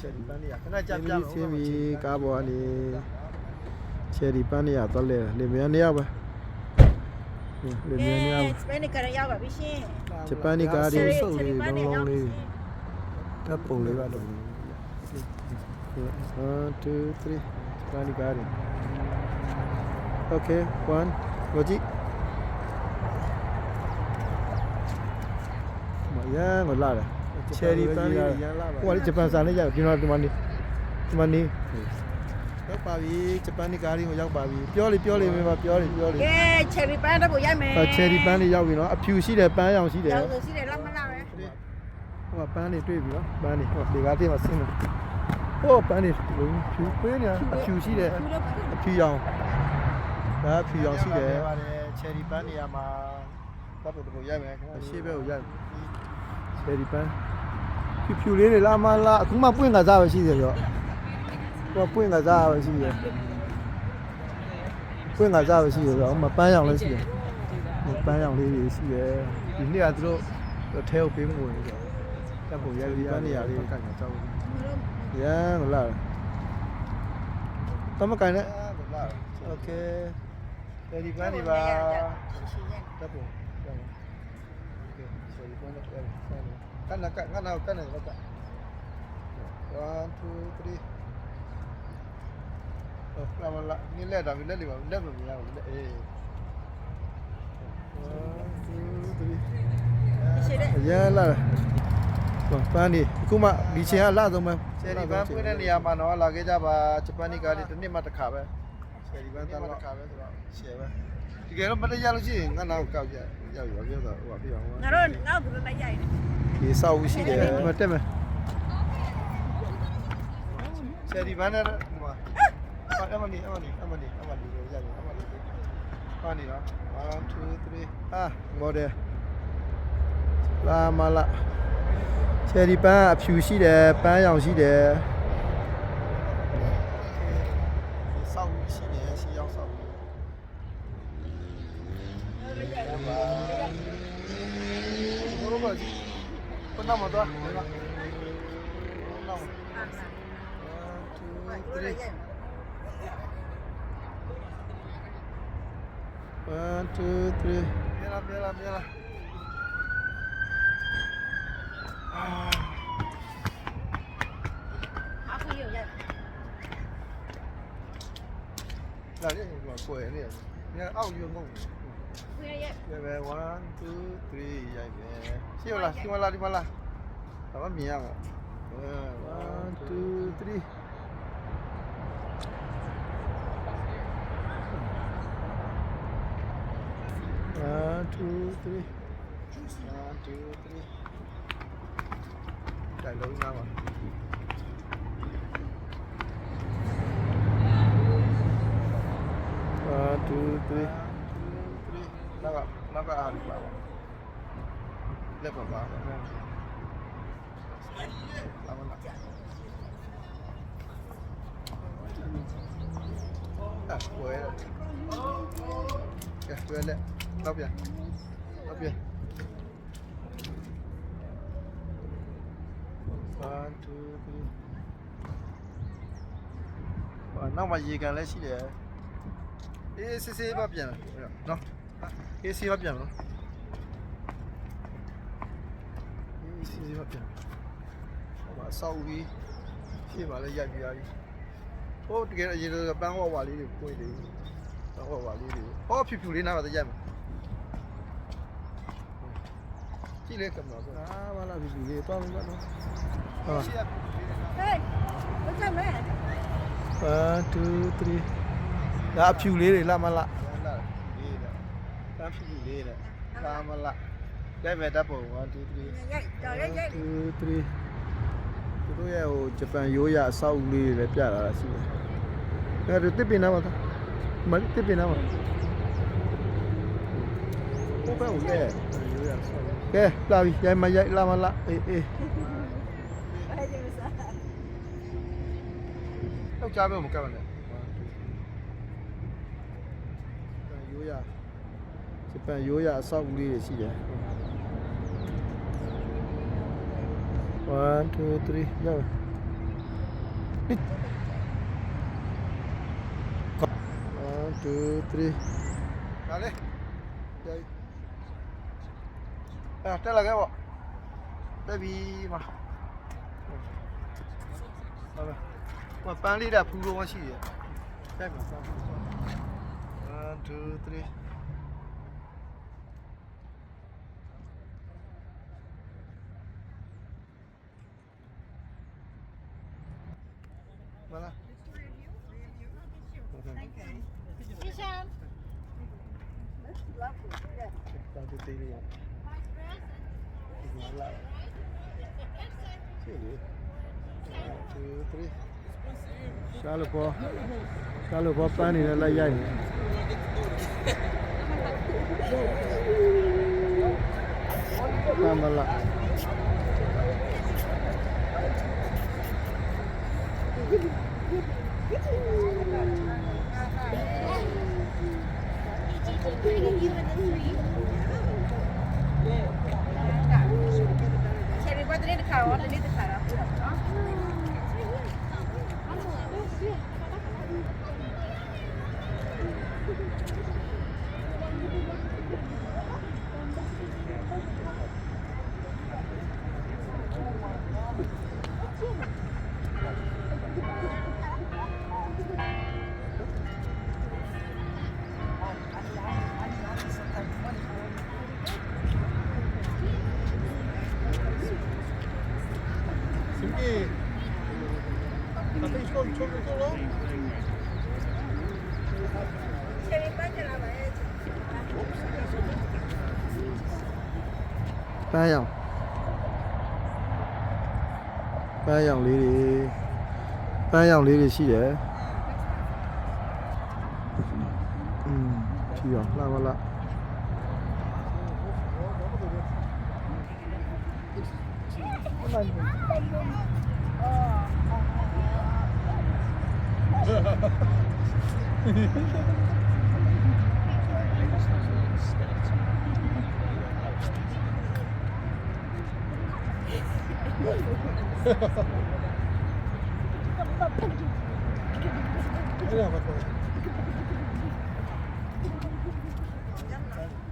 ချယ်ဒီပန်းလေးကခဏကြကြပြပြပြဆင်းပြီးကားပေါ်ကနေချယ်ရီပန်းနေရသွားလဲလေမြန်နေရပါလေမြန်နေရစပန်ကရရောက်ပါပြီရှင်ဂျပန်နီကားတွေစုပ်လေးလုံးလုံးလေးတပ်ပုံလေးပါတော့1 2 3ဂျပန်နီကားတွေ Okay 1ကိုကြည့်မရန်ကိုလာတယ် ချယ်ဒီပန်းလေးရန်လာပါဟိုကလေဂျပန်စာနဲ့ရောက်ဒီမှာဒီမှာနေဒီမှာနေရောက်ပါပြီဂျပန်နီကားလေးကိုရောက်ပါပြီပြောလေပြောလေမင်းပါပြောလေပြောလေကဲချယ်ရီပန်းတော့ရိုက်မယ်ချယ်ရီပန်းလေးရောက်ပြီနော်အဖြူရှိတယ်ပန်းရောင်ရှိတယ်ရောက်လို့ရှိတယ်လောက်မလားပဲဟိုကပန်းလေးတွေ့ပြီနော်ပန်းလေးဟိုဒီကားလေးမှာဆင်းတယ်ဟိုပန်းလေးလုံးဖြူပေးနေအဖြူရှိတယ်သူတို့အဖြူရောင်ဒါအဖြူရောင်ရှိတယ်ပါတယ်ချယ်ဒီပန်းနေရာမှာတပ်ဖို့တဖို့ရိုက်မယ်ခင်ဗျာအရှိဘက်ကိုရောက် ချယ်ရီပန်းဖြူဖြူလေးတွေလာမလားအခုမှပွင့်ကစားပဲရှိတယ်ရောဟိုပွင့်ကစားပဲရှိတယ်ပွင့်ကစားပဲရှိတယ်ဆိုတော့ဟိုမှာပန်းရောင်လည်းရှိတယ်ဟိုပန်းရောင်လေးတွေရှိတယ်ဒီနေ့ကသူတို့ထဲကိုပေးမလို့ဆိုတော့တပ်ဖို့ရိုက်ပြီးပန်းနေရာလေးကိုကြောက်ရမ်းမလားတမကန်နဲ့ โอเค ချယ်ဒီပန်းနေပါ တပ်ဖို့ကြောက်โอเค ဆိုဒီကတော့ပြန်ဆန်းကနကကနကနကက1 2 3ဟောလာမလာနင်းလက်တာလက်လေးပါလက်မမြင်ရဘူးလက်အေးရှိတယ်အရင်လာဟောပန်းဒီအခုမှဒီချိန်ကလာဆုံးပဲချယ်ဒီပန်းဖွင့်တဲ့နေရာမှာတော့လာခဲ့ကြပါဂျပန်နီကားလေးတစ်နှစ်မှတစ်ခါပဲချယ်ဒီပန်းတစ်ခါပဲဆိုတော့ရှယ်ပဲဒီကဲတော့မတရားလို့ရှိရင်ငါနောက်ကောက်ကြ ရောက်ပြီပြောတော့ဟိုပါပြအောင်ငါတို့ငါတို့လည်းရိုက်တယ်ဒီစောက်ရှိတယ်ဒီမှာတက်မယ်ချယ်ဒီပန်းနဲ့ဒီမှာအမလီအမလီအမလီအမလီရရအမလီပါနေတော့1 2 3အာမော်ဒယ်လာမလာချယ်ရီပန်းအဖြူရှိတယ်ပန်းရောင်ရှိတယ်စောက်ရှိနေရှိရောက်စောက်ဘာလို့ဘာကြီးခုနမတော့ဘာလဲနောက်ကိုလည်းရိုက်1 2 3ပြ န်လာပြန်လာပြန်လာအာအခုရိုက်ရိုက်လာရရင်ကွာကွယ်နေတယ်ညအောက်ရွံ့ငုံကိုရိုက်ရိုက်ပြပဲ1 2 3ရိုက်မယ်ရှိမလား ရှိမလားဒီမလားဒါမှမြင်ရမှာအဲ1 2 3 1 2 3 1 2 3တိုင်လုံးနားပါ 1 2 3 နောက်ကနောက်ကအားပါပါလက်ပါပါလာမလား อ่ะကွယ်ကဲကွယ်လက်တော့ပြန်တော့ပြန်1 2 3ဘာနောက်မှရေကန်လည်းရှိတယ်အေးစစ်စစ်ပါပြန်နော်အေးစစ်ပါပြန်နော်အေးစစ်စစ်ပါပြန်ဟိုမှာဆောက်ပြီးရှေ့မှာလည်းရိုက်ပြရပြီ ဟိုတကယ်အရင်ကပန်းဝဝလေးတွေပွင့်တယ်ပန်းဝဝလေးတွေဟောဖြူဖြူလေးနားမှာရိုက်မှာကြည့်လေကင်မရာကအာမလာပြီဒီလေးတော့မလို့ဟာရှေ့ကဟေးဘာကြမ်းလဲ1 2 3ဒါအဖြူလေးတွေလာမလားလာလေးတဲ့ပန်းဖြူဖြူလေးတဲ့လာမလားရိုက်မယ်တပ်ပုံ1 2 3ရိုက်တော်ရိုက်ရိုက်2 3 သူတို့ရဲ့ဟိုဂျပန်ရိုးရာအဆောက်အဦလေးတွေလည်းပြလာတာရှိတယ်။အဲဒါတစ်ပင်နာမှာသားမလေးတစ်ပင်နာမှာဘုဘဦးလေရိုးရာအဆောက်အဦကဲလာပြီရိုက်မရိုက်လာမလားအေးအေးဘာကြမ်းစားယောက်ျားပဲမကပ်ပါနဲ့ရိုးရာဂျပန်ရိုးရာအဆောက်အဦလေးတွေရှိတယ် 1 2 3ရောက်1 2 3ဒါလေအဲ့တက်လာခဲ့ပေါ့တက်ပြီမှာဟုတ်ပါမပန်းလေးတာဖူးလုံးရှိတယ်တက်မှာ1 2 3 Voilà. Salut po. Salut po pa ni la yay. Tama. Thank you. Did you take a view of the street? 半阳，半阳里里，半阳里里企业，嗯，去啦，来完了。哈哈哈哈哈！嘿嘿嘿！Öyle bak bak.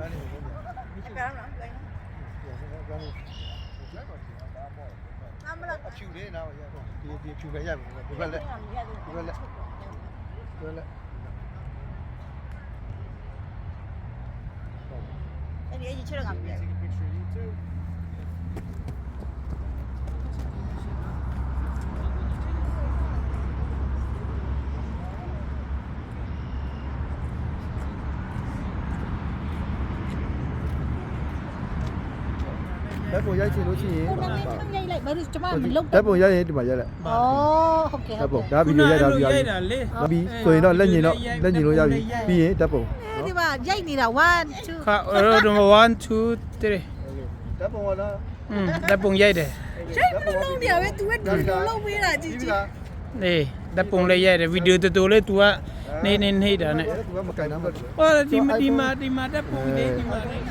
Ben iyi. Ben iyi. Ben iyi. Namla. You should. Ini aja cerita ngambil. Đấy, bộ dây chỉ lối chỉ. Không dây lại, bởi vì chúng ta mình lúc Đấy, bộ dây thì mà dây lại. Ồ, ok Đấy, bộ. ok. Đã bị dây đã bị ရိုက် dây. တာလေ Đã bị rồi nó lên nhìn nó, lên nhìn nó ra bị. Bị ấy, đấy, bộ. Thế mà dây này là one, two. ခါရောဒမ1 2 3 Đấy, bộ mà nó. อืมဓာတ်ပုံရိုက်တယ် Dây nó lâu nhiều ấy, tôi biết nó lâu mới là chị Đi chị. ra. နေဓာတ်ပုံလေးရိုက်တယ်ဗီဒီယိုတူတူလေး तू ကနေနေနှိပ်တာနဲ့ Đấy, tụi em một cái nắm được. ဟောဒီမဒီမာဒီမာဓာတ်ပုံလေးဒီမာလေး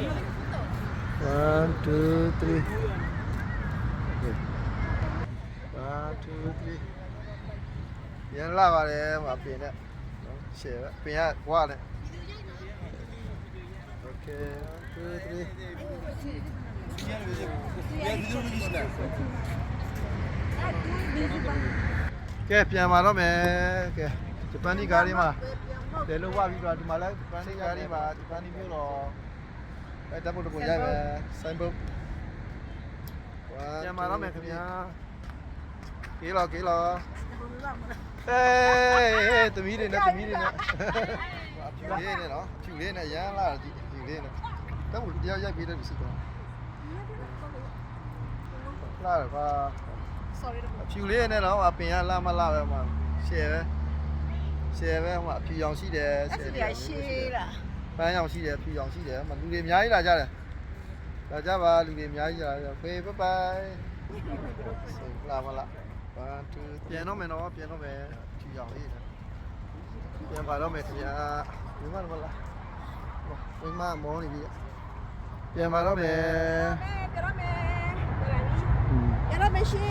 One, two, three. Okay. One, two, three. ပြန်လာပါတယ်ဟိုပြင်နဲ့နော်ရှယ်ပဲပြင်ကဝါနဲ့ Okay. One, two, three. ကဲပြန်มาတော့မယ်ကဲဂျပန်ဒီကားလေးမှာတယ်လို့ဝပြီးတော့ဒီမှာလဲဂျပန်ဒီကားလေးမှာဂျပန်ဒီမျိုးတော့ အဲတပ်ဖို့တပုံရိုက်ပဲဆိုင်ဘုတ်ပြန်มาတော့မယ်ခင်ဗျာကေးလောကေးလောအေးတမီးတွေနဲ့တမီးတွေနဲ့အဖြူလေးနဲ့နော်အဖြူလေးနဲ့ရမ်းလာကြည့်အဖြူလေးနဲ့တပ်ဖို့တရားရိုက်ပြီးတဲ့လူစီတော့လာပါ Sorry. အဖြူလေးနဲ့တော့အပင်ကလာမလာပဲမှာရှယ်ပဲရှယ်ပဲဟိုအဖြူရောင်ရှိတယ် That's the shit. ပန်းရောင်ရှိတယ်အဖြူရောင်ရှိတယ်မလူတွေအများကြီးလာကြတယ်လာကြပါလူတွေအများကြီးလာကြဖေးဘဘိုင်လာမလားဘာတူပြန်တော့မယ်နော်ပြန်တော့မယ်အဖြူရောင်လေးနဲ့ပြန်ပါတော့မယ်ခင်ဗျာဒီမှာမလားဝိမမောနေပြီပြန်ပါတော့မယ် Pero me. อืมရတော့မရှိ